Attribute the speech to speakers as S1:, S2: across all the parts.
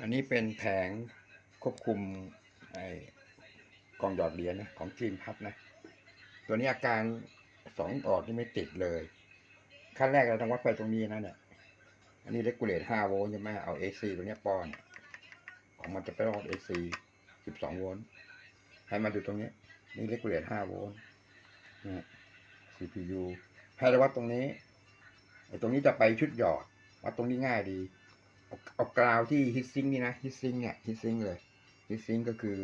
S1: อันนี้เป็นแผงควบคุมไอ้กองหยอดเหรียญนะของจีนพับนะ ตัวนี้อาการสองออดนี่ไม่ติดเลย ขั้นแรกเราต้องวัดไฟตรงนี้นะเนี่ย อันนี้เลกูเลต5โวลต์ใช่ไหมเอา AC ตัวนี้ป้อน ของมันจะไปรอด AC 12โวลต์ให้มันอยู่ตรงนี้ นี่เลกูเลต5โวลต์นะ CPU ให้เราวัดตรงนี้ไอ้ตรงนี้จะไปชุดหยอดวัดตรงนี้ง่ายดี เอากราวที่ฮิตซิงนี่นะฮิตซิงเนี่ยฮิตซิงเลยฮิตซิงก็คือ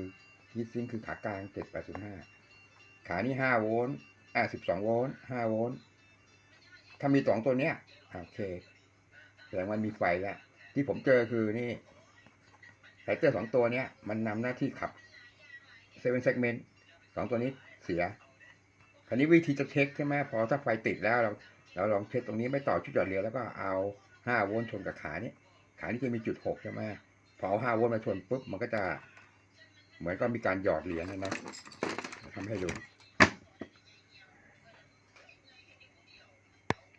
S1: ฮิตซิงคือขากลางเจ็ดแปดศูนย์ห้าขานี่ห้าโวลต์อ่าสิบสองโวลต์ห้าโวลต์ถ้ามีสองตัวเนี้ยโอเคแสดงว่ามีไฟแล้วที่ผมเจอคือนี่ไฟเตอร์สองตัวเนี้ย มันนำหน้าที่ขับเซเว่นเซกเมนต์สองตัวนี้เสียคราวนี้วิธีจะเช็คใช่ไหมพอถ้าไฟติดแล้วเราเราลองเช็คตรงนี้ไม่ต่อชุดหยอดเหรียญแล้วก็เอาห้าโวลต์ชนกับขานี้ ขานี้จะมีจุดหกใช่ไหมพอเอาห้าโวลต์มาชนปุ๊บมันก็จะ เหมือนก็มีการหยอดเหรียญนะนะทำให้ดู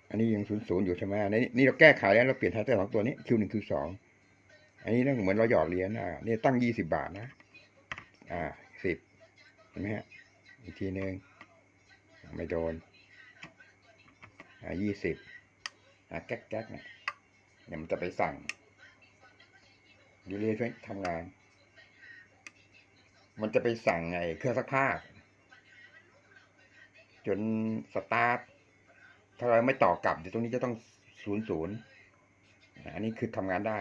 S1: อันนี้ยังศูนย์ศูนย์อยู่ใช่ไหมอันนี้นี่เราแก้ไขแล้วเราเปลี่ยนไทเตอร์ของตัวนี้ Q หนึ่ง Q สองอันนี้ต้องเหมือนเราหยอดเหรียญอะนี่ตั้งยี่สิบาทนะ อ่าสิบเห็นไหมฮะอีกทีหนึ่งไม่โดน อ่ายี่สิบอ่าแก๊กแก๊กเนี่ยเนี่ยมันจะไปสั่ง ดูเรียนช่วยทำงาน มันจะไปสั่งไงเครื่องซักผ้า จนสตาร์ท ถ้าเราไม่ต่อกลับเดี๋ยวตรงนี้จะต้องศูนย์ศูนย์อันนี้คือทำงานได้